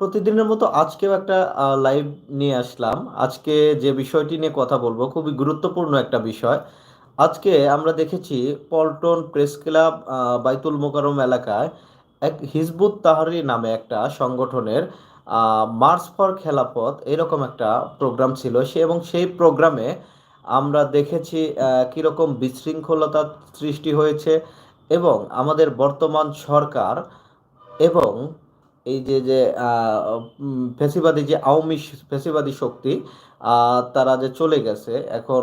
প্রতিদিনের মতো আজকেও একটা লাইভ নিয়ে আসলাম। আজকে যে বিষয়টি নিয়ে কথা বলব খুবই গুরুত্বপূর্ণ একটা বিষয়। আজকে আমরা দেখেছি পল্টন প্রেস ক্লাব বাইতুল মোকাররম এলাকায় এক হিজবুত তাহরি নামে একটা সংগঠনের মার্চ ফর খেলাফত এরকম একটা প্রোগ্রাম ছিল। সে এবং সেই প্রোগ্রামে আমরা দেখেছি কীরকম বিশৃঙ্খলতা সৃষ্টি হয়েছে এবং আমাদের বর্তমান সরকার এবং এই যে যে ফ্যাসিবাদী যে আওয়ামী ফেসিবাদী শক্তি তারা যে চলে গেছে এখন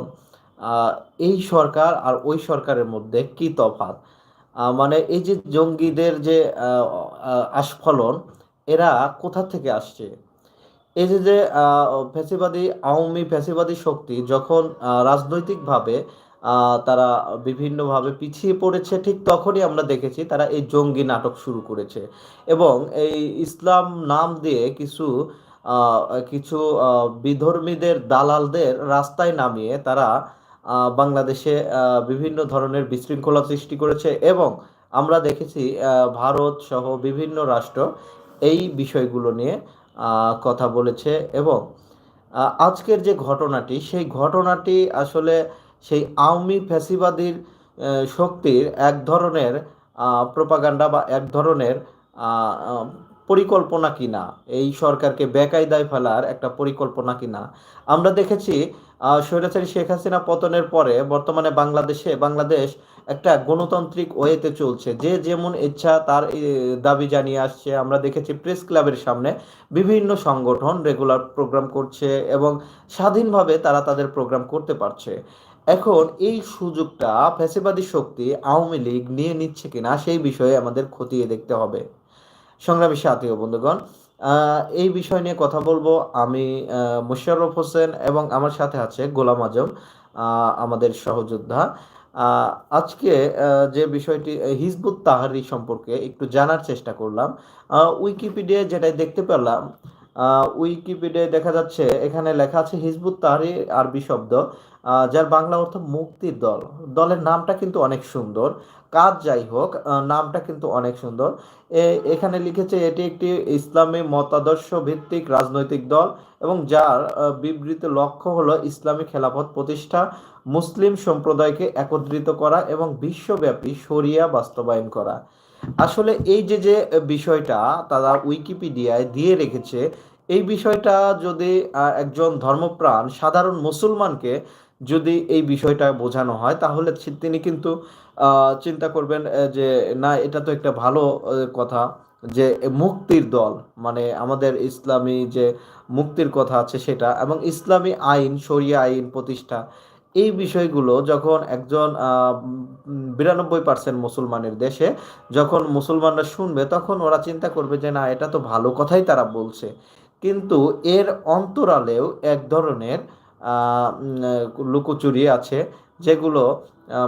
এই সরকার আর ওই সরকারের মধ্যে কি তফাৎ? মানে এই যে জঙ্গিদের যে আস্ফলন এরা কোথা থেকে আসছে? এই যে যে আহ, ফ্যাসিবাদী আওয়ামী ফ্যাসিবাদী শক্তি যখন রাজনৈতিকভাবে তারা বিভিন্নভাবে পিছিয়ে পড়েছে, ঠিক তখনই আমরা দেখেছি তারা এই জঙ্গি নাটক শুরু করেছে। এবং এই ইসলাম নাম দিয়ে কিছু কিছু বিধর্মীদের, দালালদের রাস্তায় নামিয়ে তারা বাংলাদেশে বিভিন্ন ধরনের বিশৃঙ্খলা সৃষ্টি করেছে এবং আমরা দেখেছি ভারত সহ বিভিন্ন রাষ্ট্র এই বিষয়গুলো নিয়ে কথা বলেছে এবং আজকের যে ঘটনাটি, সেই ঘটনাটি আসলে সেই আওয়ামী ফ্যাসিবাদীর শক্তির এক ধরনের প্রোপাগান্ডা বা এক ধরনের পরিকল্পনা কিনা, এই সরকারকে বেকায়দায় ফেলার একটা পরিকল্পনা কিনা। আমরা দেখেছি স্বৈরাচারী শেখ হাসিনা পতনের পরে বর্তমানে বাংলাদেশে, বাংলাদেশ একটা গণতান্ত্রিক ওয়েতে চলছে। যে যেমন ইচ্ছা তার দাবি জানিয়ে আসছে। আমরা দেখেছি প্রেস ক্লাবের সামনে বিভিন্ন সংগঠন রেগুলার প্রোগ্রাম করছে এবং স্বাধীনভাবে তারা তাদের প্রোগ্রাম করতে পারছে। এখন এই সুযোগটা ফ্যাসিবাদী শক্তি আওয়ামী লীগ নিয়ে নিচ্ছে কিনা সেই বিষয়ে আমাদের খতিয়ে দেখতে হবে। সংগ্রামী সাথী বন্ধুগণ এই বিষয় নিয়ে কথা বলব আমি আহ, মোশাররফ হোসেন এবং আমার সাথে আছে গোলাম আজম আমাদের সহযোদ্ধা। আজকে যে বিষয়টি হিজবুত তাহারি সম্পর্কে একটু জানার চেষ্টা করলাম। উইকিপিডিয়ায় যেটাই দেখতে পেলাম উইকিপিডিয়ায় দেখা যাচ্ছে, এখানে লেখা আছে হিজবুত তাহারি আরবি শব্দ যার বাংলা অর্থ মুক্তির দল। দলের নামটা কিন্তু অনেক সুন্দর। কাজ যাই হোক নামটা কিন্তু অনেক সুন্দর। এখানে লিখেছে, এটি একটি ইসলামী মতাদর্শ ভিত্তিক রাজনৈতিক দল এবং যার বিবৃত লক্ষ্য হলো ইসলামী খেলাফত প্রতিষ্ঠা, মুসলিম সম্প্রদায়কে একত্রিত করা এবং বিশ্বব্যাপী শরিয়া বাস্তবায়ন করা। আসলে এই যে যে বিষয়টা তারা উইকিপিডিয়ায় দিয়ে রেখেছে, এই বিষয়টা যদি একজন ধর্মপ্রাণ, সাধারণ মুসলমানকে যদি এই বিষয়টা বোঝানো হয়, তাহলে তিনি কিন্তু চিন্তা করবেন যে না, এটা তো একটা ভালো কথা যে মুক্তির দল মানে আমাদের ইসলামী যে মুক্তির কথা আছে সেটা এবং ইসলামী আইন, শরিয়া আইন প্রতিষ্ঠা, এই বিষয়গুলো যখন একজন বিরানব্বই পার্সেন্ট মুসলমানের দেশে যখন মুসলমানরা শুনবে, তখন ওরা চিন্তা করবে যে না, এটা তো ভালো কথাই তারা বলছে। কিন্তু এর অন্তরালেও এক ধরনের লুকোচুরি আছে। যেগুলো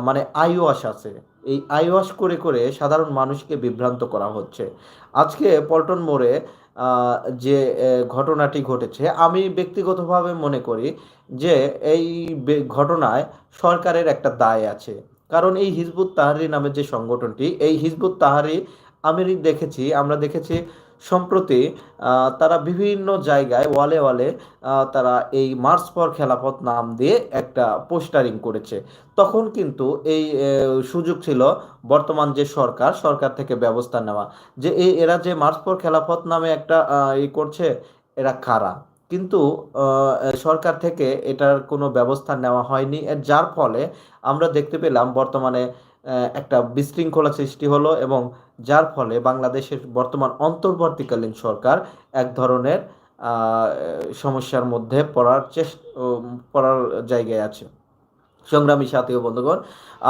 মানে আইওয়াশ আছে। এই আইওয়াশ করে করে সাধারণ মানুষকে বিভ্রান্ত করা হচ্ছে। আজকে পল্টন মোড়ে যে ঘটনাটি ঘটেছে, আমি ব্যক্তিগতভাবে মনে করি যে, এই ঘটনায় সরকারের একটা দায় আছে। কারণ এই হিজবুত তাহারি নামের যে সংগঠনটি, এই হিজবুত তাহারি, আমি দেখেছি, আমরা দেখেছি সম্প্রতি তারা বিভিন্ন জায়গায় ওয়ালে ওয়ালে তারা এই মার্চ ফর খেলাফত নাম দিয়ে একটা পোস্টারিং করেছে। তখন কিন্তু এই সুযোগ ছিল বর্তমান যে সরকার সরকার থেকে ব্যবস্থা নেওয়া। যে এই, এরা যে মার্চ ফর খেলাফত নামে একটা ই করছে, এরা কারা? কিন্তু সরকার থেকে এটার কোনো ব্যবস্থা নেওয়া হয়নি। যার ফলে আমরা দেখতে পেলাম বর্তমানে একটা বিশৃঙ্খলা সৃষ্টি হলো এবং যার ফলে বাংলাদেশের বর্তমান অন্তর্বর্তীকালীন সরকার এক ধরনের সমস্যার মধ্যে পড়ার চেষ্টা পড়ার জায়গায় আছে। সংগ্রামী সাথী বন্ধুগণ,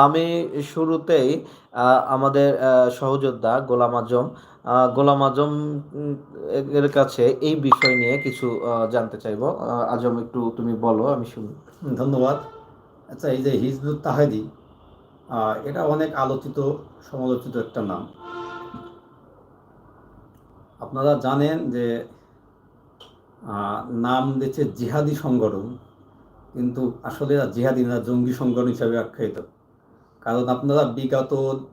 আমি শুরুতেই আমাদের সহযোদ্ধা গোলাম আজম গোলাম আজম এর কাছে এই বিষয় নিয়ে কিছু জানতে চাইব। আজম, একটু তুমি বলো, আমি শুনি। ধন্যবাদ। আচ্ছা এই যে হিজবুত তাহেদি এটা অনেক আলোচিত, সমালোচিত একটা নাম। আপনারা জানেন যে নাম দিচ্ছে জিহাদি সংগঠন, কিন্তু আসলে জিহাদি না জঙ্গি সংগঠন হিসাবে আখ্যায়িত। কারণ আপনারা বিগত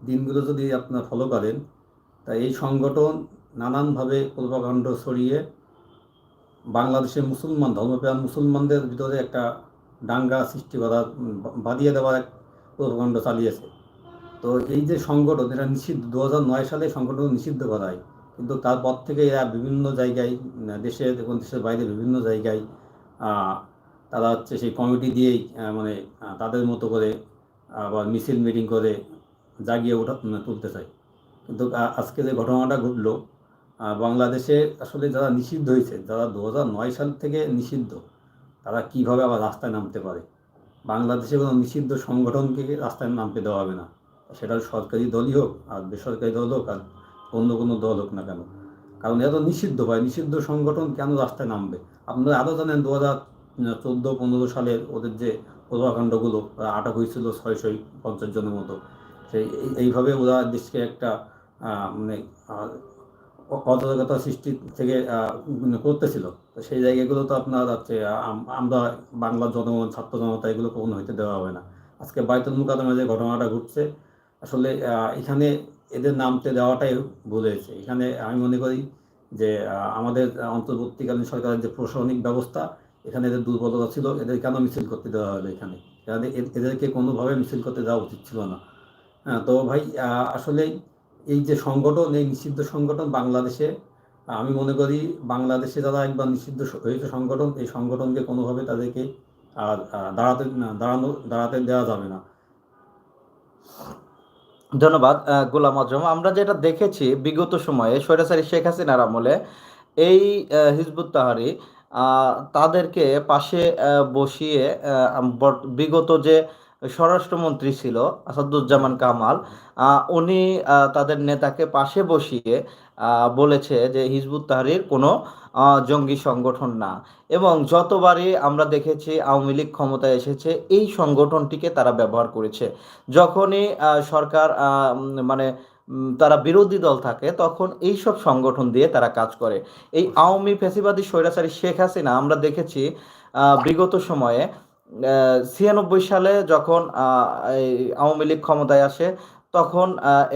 দিনগুলো যদি আপনারা ফলো করেন, তা এই সংগঠন নানানভাবে প্রভাকাণ্ড ছড়িয়ে বাংলাদেশের মুসলমান, ধর্মপ্রাণ মুসলমানদের ভিতরে একটা দাঙ্গা সৃষ্টি করা বাদিয়ে দেওয়ার এক প্রভাকাণ্ড চালিয়েছে। তো এই যে সংগঠন, এটা নিষিদ্ধ দু হাজার নয় সালে সংগঠন নিষিদ্ধ করা হয়। কিন্তু তারপর থেকে এরা বিভিন্ন জায়গায় দেশের এবং দেশের বাইরে বিভিন্ন জায়গায় তারা হচ্ছে সেই কমিটি দিয়েই মানে তাদের মতো করে আবার মিছিল মিটিং করে জাগিয়ে ওঠা তুলতে চায়। কিন্তু আজকে যে ঘটনাটা ঘটলো বাংলাদেশে আসলে যারা নিষিদ্ধ হয়েছে, যারা দু নয় সাল থেকে নিষিদ্ধ, তারা কীভাবে আবার রাস্তায় নামতে পারে? বাংলাদেশে কোনো নিষিদ্ধ সংগঠনকে রাস্তায় নামতে দেওয়া হবে না? সেটা সরকারি দলই হোক, আর বেসরকারি দল হোক, আর অন্য কোনো দল হোক না কেন। কারণ এত নিষিদ্ধ হয় নিষিদ্ধ সংগঠন কেন রাস্তায় নামবে? আপনারা আরও জানেন দু হাজার চোদ্দ পনেরো সালের ওদের যে প্রভাকাণ্ডগুলো আটক হয়েছিল ছয়শো পঞ্চাশ জনের মতো। সেই এইভাবে ওরা দেশকে একটা মানে আহ, অ- সৃষ্টি থেকে করতেছিল। তো সেই জায়গাগুলো তো আপনার হচ্ছে আমরা বাংলার জনগণ ছাত্র জনতা এগুলো কখনো হইতে দেওয়া হবে না। আজকে বাইতুল মুকাদমে যে ঘটনাটা ঘটছে আসলে এখানে এদের নামতে দেওয়াটাই হয়েছে। এখানে আমি মনে করি যে আমাদের অন্তর্বর্তীকালীন সরকারের যে প্রশাসনিক ব্যবস্থা, এখানে এদের দুর্বলতা ছিল, এদের কেন মিছিল করতে দেওয়া হলো এখানে? এদেরকে কোনোভাবে মিছিল করতে দেওয়া উচিত ছিল না। হ্যাঁ তো ভাই আসলে এই যে সংগঠন, এই নিষিদ্ধ সংগঠন বাংলাদেশে আমি মনে করি বাংলাদেশে যারা একবার নিষিদ্ধ হয়েছে সংগঠন, এই সংগঠনকে কোনোভাবে তাদেরকে আর দাঁড়াতে দাঁড়ানো, দাঁড়াতে দেওয়া যাবে না। ধন্যবাদ গোলাম আজম। আমরা যেটা দেখেছি বিগত সময়ে স্বৈরাচারী শেখ হাসিনার আমলে, এই হিজবুত তাহারি তাদেরকে পাশে বসিয়ে বিগত যে স্বরাষ্ট্রমন্ত্রী ছিল আসাদুজ্জামান কামাল। উনি তাদের নেতাকে পাশে বসিয়ে বলেছে যে হিজবুত তাহরির কোনো জঙ্গি সংগঠন না। এবং যতবারই আমরা দেখেছি আওয়ামী লীগ ক্ষমতায় এসেছে, এই সংগঠনটিকে তারা ব্যবহার করেছে। যখনই সরকার মানে তারা বিরোধী দল থাকে, তখন এই সব সংগঠন দিয়ে তারা কাজ করে। এই আওয়ামী ফ্যাসিবাদী স্বৈরাচারী শেখ হাসিনা, আমরা দেখেছি বিগত সময়ে ছিয়ানব্বই সালে যখন আওয়ামী লীগ ক্ষমতায় আসে, তখন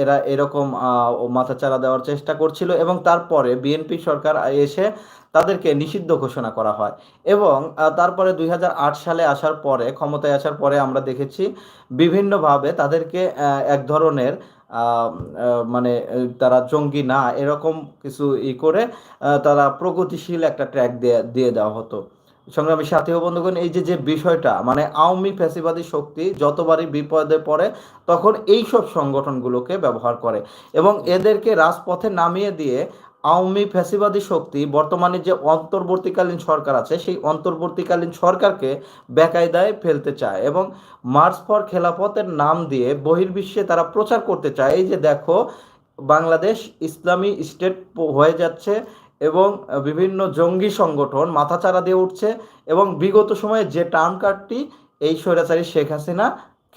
এরা এরকম মাথাচাড়া দেওয়ার চেষ্টা করছিল এবং তারপরে বিএনপি সরকার এসে তাদেরকে নিষিদ্ধ ঘোষণা করা হয় এবং তারপরে দুই হাজার আট সালে আসার পরে, ক্ষমতায় আসার পরে আমরা দেখেছি বিভিন্নভাবে তাদেরকে এক ধরনের মানে তারা জঙ্গি না, এরকম কিছু ই করে তারা প্রগতিশীল একটা ট্র্যাক দিয়ে দিয়ে দেওয়া হতো। সংগ্রামী সাথী ও বন্ধুগণ, এই যে যে বিষয়টা মানে আওয়ামী ফ্যাসিবাদী শক্তি যতবারই বিপদে পড়ে, তখন এই সব সংগঠনগুলোকে ব্যবহার করে এবং এদেরকে রাজপথে নামিয়ে দিয়ে আওয়ামী ফ্যাসিবাদী শক্তি বর্তমানে যে অন্তর্বর্তীকালীন সরকার আছে, সেই অন্তর্বর্তীকালীন সরকারকে বেকায়দায় ফেলতে চায় এবং মার্চ ফর খেলাফতের নাম দিয়ে বহির্বিশ্বে তারা প্রচার করতে চায়। এই যে, দেখো, বাংলাদেশ ইসলামী স্টেট হয়ে যাচ্ছে এবং বিভিন্ন জঙ্গি সংগঠন মাথাচাড়া দিয়ে উঠছে এবং বিগত সময়ে যে টার্ম কার্ডটি এই স্বৈরাচারী শেখ হাসিনা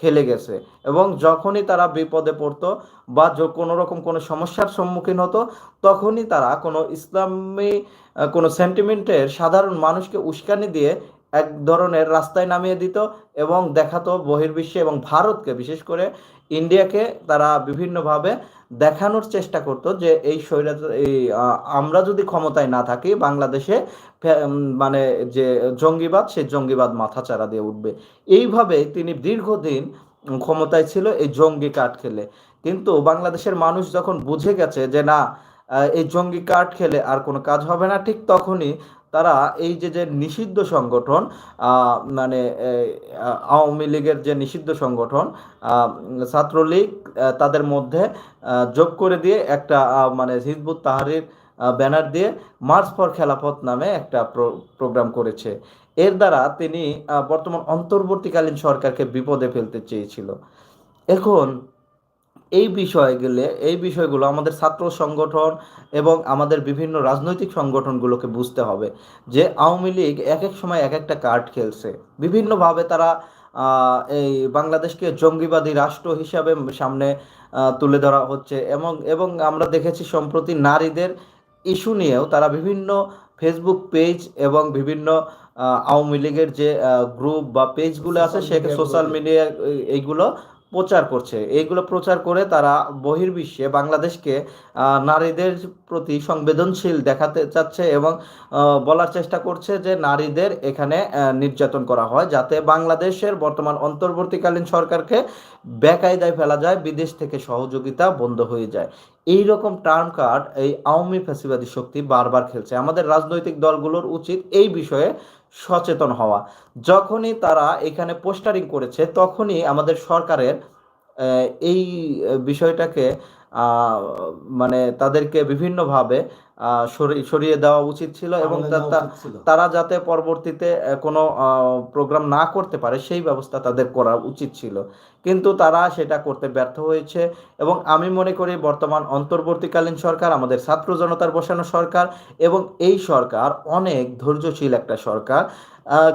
খেলে গেছে এবং যখনই তারা বিপদে পড়তো বা কোনো রকম কোনো সমস্যার সম্মুখীন হতো তখনই তারা কোনো ইসলামী কোনো সেন্টিমেন্টের সাধারণ মানুষকে উস্কানি দিয়ে এক ধরনের রাস্তায় নামিয়ে দিত এবং দেখাতো বহির্বিশ্বে এবং ভারতকে, বিশেষ করে ইন্ডিয়াকে তারা বিভিন্নভাবে দেখানোর চেষ্টা করতো যে এই স্বৈরা এই আমরা যদি ক্ষমতায় না থাকি, বাংলাদেশে মানে যে জঙ্গিবাদ, সেই জঙ্গিবাদ মাথাচাড়া দিয়ে উঠবে। এইভাবে তিনি দীর্ঘদিন ক্ষমতায় ছিল এই জঙ্গি কাঠ খেলে। কিন্তু বাংলাদেশের মানুষ যখন বুঝে গেছে যে না এই জঙ্গি কাঠ খেলে আর কোনো কাজ হবে না, ঠিক তখনই তারা এই যে যে নিষিদ্ধ সংগঠন মানে আওয়ামী লীগের যে নিষিদ্ধ সংগঠন ছাত্রলীগ তাদের মধ্যে যোগ করে দিয়ে একটা মানে হিজবুত তাহারির ব্যানার দিয়ে মার্চ ফর খেলাফত নামে একটা প্রো- প্রোগ্রাম করেছে। এর দ্বারা তিনি বর্তমান অন্তর্বর্তীকালীন সরকারকে বিপদে ফেলতে চেয়েছিল। এখন এই বিষয়গুলো এই বিষয়গুলো আমাদের ছাত্র সংগঠন এবং আমাদের বিভিন্ন রাজনৈতিক সংগঠনগুলোকে বুঝতে হবে যে আওয়ামী লীগ এক এক সময় এক একটা কার্ড খেলছে বিভিন্নভাবে তারা এই বাংলাদেশকে জঙ্গিবাদী রাষ্ট্র হিসাবে সামনে তুলে ধরা হচ্ছে এবং এবং আমরা দেখেছি সম্প্রতি নারীদের ইস্যু নিয়েও তারা বিভিন্ন ফেসবুক পেজ এবং বিভিন্ন আওয়ামী লীগের যে গ্রুপ বা পেজগুলো আছে সে সোশ্যাল। মিডিয়া এইগুলো প্রচার করছে। এইগুলো প্রচার করে তারা বহির্বিশ্বে বাংলাদেশকে নারীদের প্রতি সংবেদনশীল দেখাতে চাচ্ছে এবং বলার চেষ্টা করছে যে নারীদের এখানে নির্যাতন করা হয় যাতে বাংলাদেশের বর্তমান অন্তর্বর্তীকালীন সরকারকে বেকায়দায় ফেলা যায়, বিদেশ থেকে সহযোগিতা বন্ধ হয়ে যায়। এই রকম টার্ম কার্ড এই আওয়ামী ফ্যাসিবাদী শক্তি বারবার খেলছে। আমাদের রাজনৈতিক দলগুলোর উচিত এই বিষয়ে সচেতন হওয়া। যখনই তারা এখানে পোস্টারিং করেছে তখনই আমাদের সরকারের এই বিষয়টাকে মানে তাদেরকে বিভিন্নভাবে সরিয়ে দেওয়া উচিত ছিল এবং। তারা যাতে পরবর্তীতে কোনো প্রোগ্রাম না করতে পারে সেই ব্যবস্থা তাদের করা উচিত ছিল কিন্তু তারা সেটা করতে ব্যর্থ হয়েছে এবং আমি মনে করি বর্তমান অন্তর্বর্তীকালীন সরকার আমাদের ছাত্র জনতার বসানো সরকার এবং এই সরকার অনেক ধৈর্যশীল একটা সরকার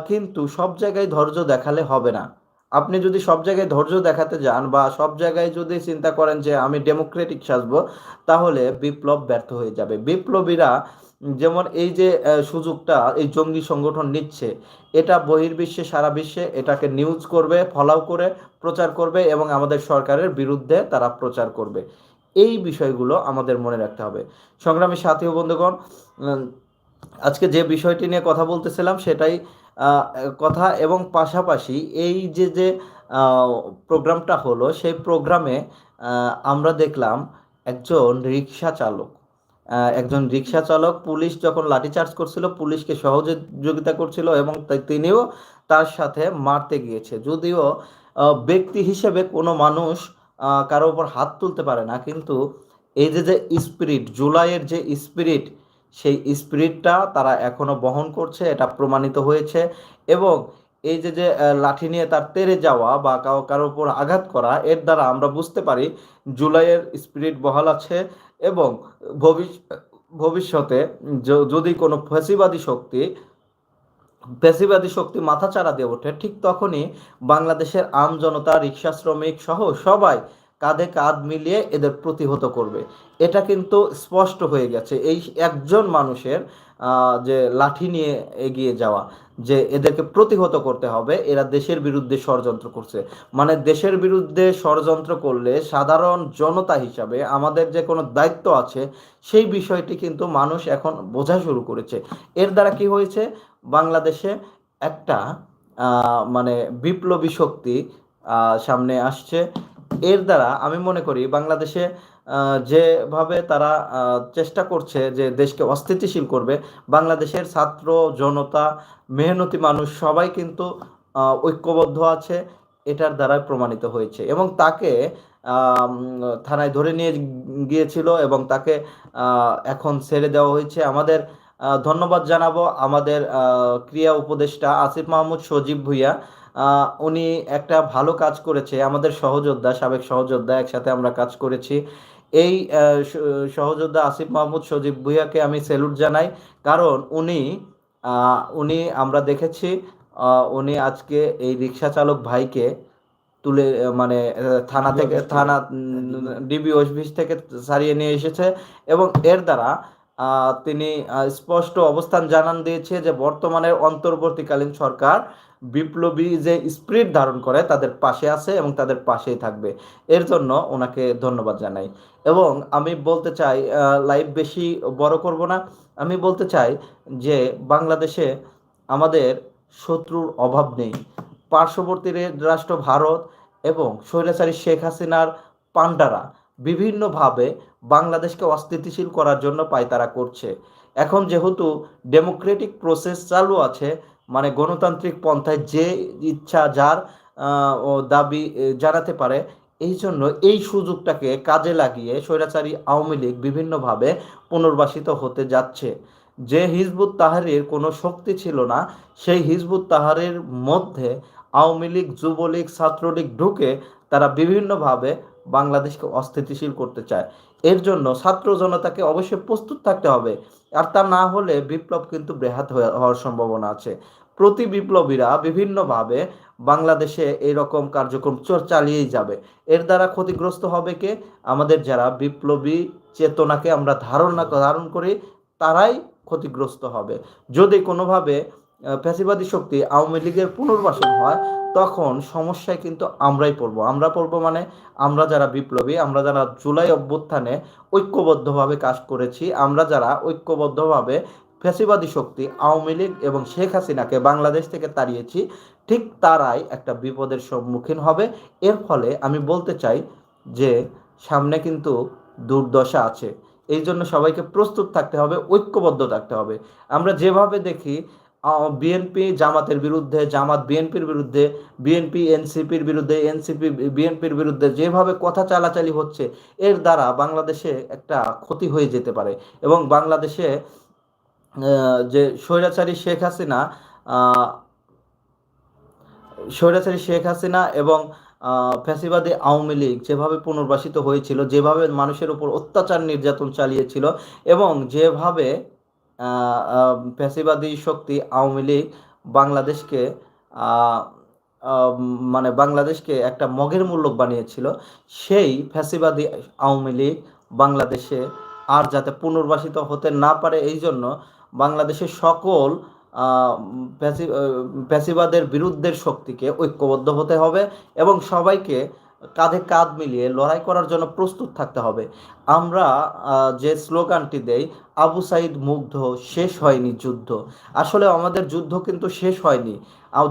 কিন্তু সব জায়গায় ধৈর্য দেখালে হবে না আপনি যদি সব জায়গায় ধৈর্য দেখাতে যান বা সব জায়গায় যদি চিন্তা করেন যে আমি ডেমোক্রেটিক সাজবো, তাহলে বিপ্লব ব্যর্থ হয়ে যাবে। বিপ্লবীরা যেমন এই যে সুযোগটা, এই জঙ্গি সংগঠন নিচ্ছে, এটা বহির্বিশ্বে, সারা বিশ্বে এটাকে নিউজ করবে ফলাও করে, প্রচার করবে এবং আমাদের সরকারের বিরুদ্ধে তারা প্রচার করবে। এই বিষয়গুলো আমাদের মনে রাখতে হবে। সংগ্রামী সাথী বন্ধুগণ আজকে যে বিষয়টি নিয়ে কথা বলতেছিলাম সেটাই কথা এবং পাশাপাশি এই যে যে প্রোগ্রামটা হলো, সেই প্রোগ্রামে আমরা দেখলাম একজন রিক্সা চালক। একজন রিক্সা চালক পুলিশ যখন লাঠিচার্জ করছিল, পুলিশকে সহযোগিতা করছিল এবং তিনিও তার সাথে মারতে গিয়েছে। যদিও ব্যক্তি হিসেবে কোনো মানুষ কারও উপর হাত তুলতে পারে না, কিন্তু এই যে যে স্পিরিট, জুলাইয়ের যে স্পিরিট সেই স্পিরিটটা তারা এখনও বহন করছে, এটা প্রমাণিত হয়েছে এবং এই যে যে লাঠি নিয়ে তার তেরে যাওয়া বা কারও কারোর উপর আঘাত করা, এর দ্বারা আমরা বুঝতে পারি জুলাইয়ের স্পিরিট বহাল আছে এবং ভবিষ্য ভবিষ্যতে যদি কোনো ফ্যাসিবাদী শক্তি ফ্যাসিবাদী শক্তি মাথাচাড়া দিয়ে ওঠে, ঠিক তখনই বাংলাদেশের আম জনতা রিক্সা শ্রমিক সহ সবাই কাঁধে কাঁধ মিলিয়ে এদের প্রতিহত করবে। এটা কিন্তু স্পষ্ট হয়ে গেছে। এই একজন মানুষের যে লাঠি নিয়ে এগিয়ে যাওয়া, যে এদেরকে প্রতিহত করতে হবে, এরা দেশের বিরুদ্ধে ষড়যন্ত্র করছে। মানে দেশের বিরুদ্ধে ষড়যন্ত্র করলে সাধারণ জনতা হিসাবে আমাদের যে কোনো দায়িত্ব আছে, সেই বিষয়টি কিন্তু মানুষ এখন বোঝা শুরু করেছে। এর দ্বারা কি হয়েছে? বাংলাদেশে একটা মানে বিপ্লবী শক্তি সামনে আসছে। এর দ্বারা আমি মনে করি বাংলাদেশে যেভাবে তারা চেষ্টা করছে যে দেশকে অস্থিতিশীল করবে, বাংলাদেশের ছাত্র জনতা, মেহনতি মানুষ সবাই কিন্তু ঐক্যবদ্ধ আছে, এটার দ্বারা প্রমাণিত হয়েছে। এবং তাকে থানায় ধরে নিয়ে গিয়েছিল এবং তাকে এখন ছেড়ে দেওয়া হয়েছে। আমাদের ধন্যবাদ জানাব আমাদের ক্রিয়া উপদেষ্টা আসিফ মাহমুদ সজীব ভুইয়া। উনি একটা ভালো কাজ করেছে। আমাদের সহযোদ্ধা সাবেক সহযোদ্ধা একসাথে আমরা কাজ করেছি। এই সহযোদ্ধা আসিফ মাহমুদ সজীব ভুইয়াকে আমি স্যালুট জানাই। কারণ উনি উনি আমরা দেখেছি উনি আজকে এই রিক্সা চালক ভাইকে তুলে মানে থানা থেকে থানা ডিবি অফিস থেকে সারিয়ে নিয়ে এসেছে। এবং এর দ্বারা তিনি স্পষ্ট অবস্থান জানান দিয়েছে যে বর্তমানের অন্তর্বর্তীকালীন সরকার বিপ্লবী যে স্পিরিট ধারণ করে তাদের পাশে আছে এবং তাদের পাশেই থাকবে। এর জন্য ওনাকে ধন্যবাদ জানাই। এবং আমি বলতে চাই লাইভ বেশি বড় করব না। আমি বলতে চাই যে বাংলাদেশে আমাদের শত্রুর অভাব নেই। পার্শ্ববর্তী রাষ্ট্র ভারত এবং স্বৈরাচারী শেখ হাসিনার পান্ডারা বিভিন্নভাবে বাংলাদেশকে অস্থিতিশীল করার জন্য পায়তারা করছে। এখন যেহেতু ডেমোক্রেটিক প্রসেস চালু আছে মানে গণতান্ত্রিক পন্থায় যে ইচ্ছা, যার দাবি জানাতে পারে, এই জন্য এই সুযোগটাকে কাজে লাগিয়ে স্বৈরাচারী আওয়ামী লীগ বিভিন্নভাবে পুনর্বাসিত হতে যাচ্ছে। যে হিজবুত তাহারের কোনো শক্তি ছিল না, সেই হিজবুত তাহারের মধ্যে আওয়ামী লীগ, যুবলীগ, ছাত্রলীগ ঢুকে তারা বিভিন্নভাবে বাংলাদেশকে অস্থিতিশীল করতে চায়। এর জন্য ছাত্র জনতাকে অবশ্যই প্রস্তুত থাকতে হবে। আর তা না হলে বিপ্লব কিন্তু হয়ে- হওয়ার সম্ভাবনা আছে। প্রতি বিপ্লবীরা বিভিন্নভাবে বাংলাদেশে এরকম কার্যক্রম চালিয়েই যাবে। এর দ্বারা ক্ষতিগ্রস্ত হবে কে? আমাদের যারা বিপ্লবী চেতনাকে আমরা ধারণা ধারণ করি, তারাই ক্ষতিগ্রস্ত হবে। যদি কোনোভাবে ফ্যাসিবাদী শক্তি আওয়ামী লীগের পুনর্বাসন হয়, তখন সমস্যায় কিন্তু আমরাই পড়ব। আমরা পড়ব মানে আমরা যারা বিপ্লবী, আমরা যারা জুলাই অভ্যুত্থানে ঐক্যবদ্ধভাবে কাজ করেছি, আমরা যারা ঐক্যবদ্ধভাবে ফ্যাসিবাদী শক্তি আওয়ামী লীগ এবং শেখ হাসিনাকে বাংলাদেশ থেকে তাড়িয়েছি, ঠিক তারাই একটা বিপদের সম্মুখীন হবে। এর ফলে আমি বলতে চাই যে সামনে কিন্তু দুর্দশা আছে। এই জন্য সবাইকে প্রস্তুত থাকতে হবে, ঐক্যবদ্ধ থাকতে হবে। আমরা যেভাবে দেখি বিএনপি জামাতের বিরুদ্ধে, জামাত বিএনপির বিরুদ্ধে বিএনপি এনসিপির বিরুদ্ধে এনসিপি বিএনপির বিরুদ্ধে যেভাবে কথা চালাচালি হচ্ছে, এর দ্বারা বাংলাদেশে একটা ক্ষতি হয়ে যেতে পারে। এবং বাংলাদেশে যে স্বৈরাচারী শেখ হাসিনা স্বৈরাচারী শেখ হাসিনা এবং ফ্যাসিবাদী আওয়ামী লীগ যেভাবে পুনর্বাসিত হয়েছিল, যেভাবে মানুষের উপর অত্যাচার নির্যাতন চালিয়েছিল এবং যেভাবে ফ্যাসিবাদী শক্তি আওয়ামী লীগ বাংলাদেশকে মানে বাংলাদেশকে একটা মগের মূল্যক বানিয়েছিল। সেই ফ্যাসিবাদী আওয়ামী লীগ বাংলাদেশে আর যাতে পুনর্বাসিত হতে না পারে এই জন্য বাংলাদেশের সকল ফ্যাসিবাদের বিরুদ্ধের শক্তিকে ঐক্যবদ্ধ হতে হবে এবং সবাইকে কাঁধে কাঁধ মিলিয়ে লড়াই করার জন্য প্রস্তুত থাকতে হবে। আমরা যে স্লোগানটি দেই, আবু সাইদ মুগ্ধ শেষ হয়নি যুদ্ধ। আসলে আমাদের যুদ্ধ কিন্তু শেষ হয়নি।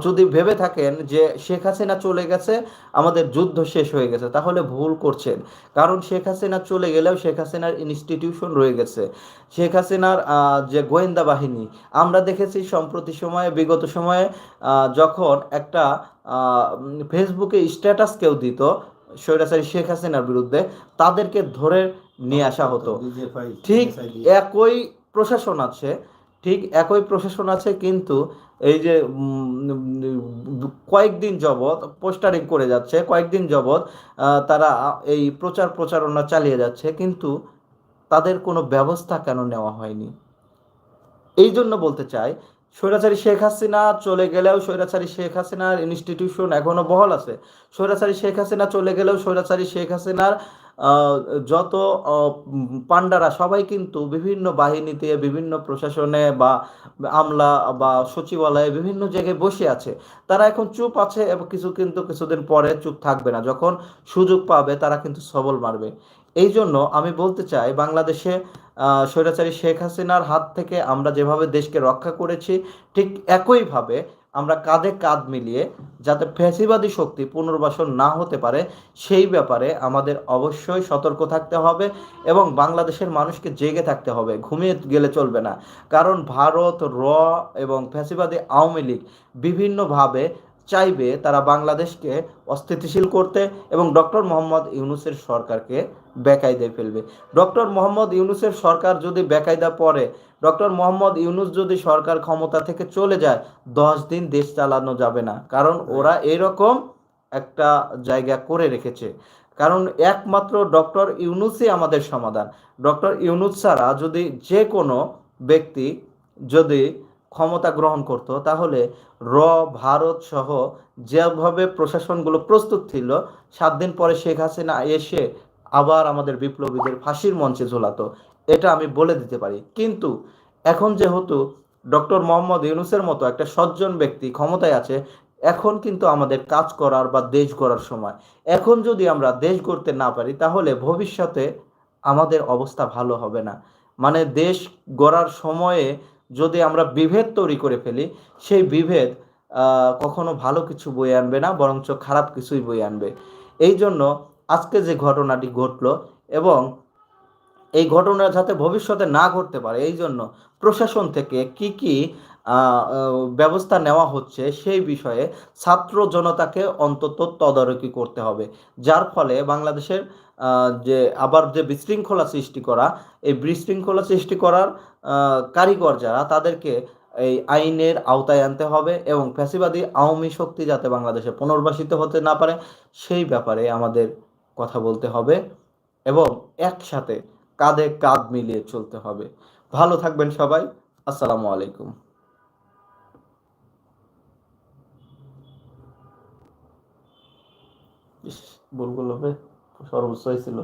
যদি ভেবে থাকেন যে শেখ হাসিনা চলে গেছে আমাদের যুদ্ধ শেষ হয়ে গেছে তাহলে ভুল করছেন। কারণ শেখ হাসিনা চলে গেলেও শেখ হাসিনার ইনস্টিটিউশন রয়ে গেছে। শেখ হাসিনার যে গোয়েন্দা বাহিনী আমরা দেখেছি সম্প্রতি সময়ে বিগত সময়ে যখন একটা আহ, ফেসবুকে স্ট্যাটাস কেউ দিত স্বৈরাচারী শেখ হাসিনার বিরুদ্ধে তাদেরকে ধরে নিয়ে আসা হতো। ঠিক একই প্রশাসন আছে ঠিক একই প্রশাসন আছে, কিন্তু এই যে কয়েকদিন যাবৎ পোস্টারিং করে যাচ্ছে, কয়েকদিন যাবৎ তারা এই প্রচার প্রচারণা চালিয়ে যাচ্ছে, কিন্তু তাদের কোনো ব্যবস্থা কেন নেওয়া হয়নি? এই জন্য বলতে চাই, স্বৈরাচারী শেখ হাসিনা চলে গেলেও স্বৈরাচারী শেখ হাসিনার ইনস্টিটিউশন এখনও বহল আছে। স্বৈরাচারী শেখ হাসিনা চলে গেলেও স্বৈরাচারী শেখ হাসিনার যত পান্ডারা সবাই কিন্তু বিভিন্ন বাহিনীতে, বিভিন্ন প্রশাসনে বা আমলা বা সচিবালয়ে বিভিন্ন জায়গায় বসে আছে। তারা এখন চুপ আছে এবং কিছু কিন্তু কিছুদিন পরে চুপ থাকবে না। যখন সুযোগ পাবে, তারা কিন্তু সবল মারবে। এই জন্য আমি বলতে চাই, বাংলাদেশে স্বৈরাচারী শেখ হাসিনার হাত থেকে আমরা যেভাবে দেশকে রক্ষা করেছি, ঠিক একইভাবে আমরা কাঁধে কাঁধ মিলিয়ে যাতে ফ্যাসিবাদী শক্তি পুনর্বাসন না হতে পারে, সেই ব্যাপারে আমাদের অবশ্যই সতর্ক থাকতে হবে এবং বাংলাদেশের মানুষকে জেগে থাকতে হবে। ঘুমিয়ে গেলে চলবে না। কারণ ভারত, র এবং ফ্যাসিবাদী আওয়ামী লীগ বিভিন্নভাবে চাইবে তারা বাংলাদেশকে অস্থিতিশীল করতে এবং ডক্টর মোহাম্মদ ইউনুসের সরকারকে বেকায়দায় ফেলবে। ডক্টর মোহাম্মদ ইউনুসের সরকার যদি বেকায়দা পড়ে, ডক্টর মোহাম্মদ ইউনুস যদি সরকার ক্ষমতা থেকে চলে যায়, দশ দিন দেশ চালানো যাবে না। কারণ ওরা এরকম একটা জায়গা করে রেখেছে। কারণ একমাত্র ডক্টর ইউনুসই আমাদের সমাধান। ডক্টর ইউনুস ছাড়া যদি যে কোনো ব্যক্তি যদি ক্ষমতা গ্রহণ করত, তাহলে র, ভারত সহ যেভাবে প্রশাসনগুলো প্রস্তুত ছিল, সাত দিন পরে শেখ হাসিনা এসে আবার আমাদের বিপ্লবীদের ফাঁসির মঞ্চে ঝোলাতো। এটা আমি বলে দিতে পারি। কিন্তু এখন যেহেতু ডক্টর মোহাম্মদ ইউনুসের মতো একটা সজ্জন ব্যক্তি ক্ষমতায় আছে, এখন কিন্তু আমাদের কাজ করার বা দেশ গড়ার সময়। এখন যদি আমরা দেশ গড়তে না পারি, তাহলে ভবিষ্যতে আমাদের অবস্থা ভালো হবে না। মানে দেশ গড়ার সময়ে যদি আমরা বিভেদ তৈরি করে ফেলি, সেই বিভেদ কখনো ভালো কিছু বয়ে আনবে না, বরঞ্চ খারাপ কিছুই বয়ে আনবে। এই জন্য আজকে যে ঘটনাটি ঘটলো এবং এই ঘটনা যাতে ভবিষ্যতে না ঘটতে পারে, এই জন্য প্রশাসন থেকে কি কি ব্যবস্থা নেওয়া হচ্ছে সেই বিষয়ে ছাত্র জনতাকে অন্তত তদারকি করতে হবে। যার ফলে বাংলাদেশের যে আবার যে বিশৃঙ্খলা সৃষ্টি করা, এই বিশৃঙ্খলা সৃষ্টি করার কারিগর যারা, তাদেরকে এই আইনের আওতায় আনতে হবে এবং ফ্যাসিবাদী আওয়ামী শক্তি যাতে বাংলাদেশে পুনর্বাসিত হতে না পারে, সেই ব্যাপারে আমাদের কথা বলতে হবে এবং একসাথে কাঁধে কাঁধ মিলিয়ে চলতে হবে। ভালো থাকবেন সবাই। আসসালামু আলাইকুম। ইস, ভুলগুলো হবে সর্বোচ্চ হয়েছিল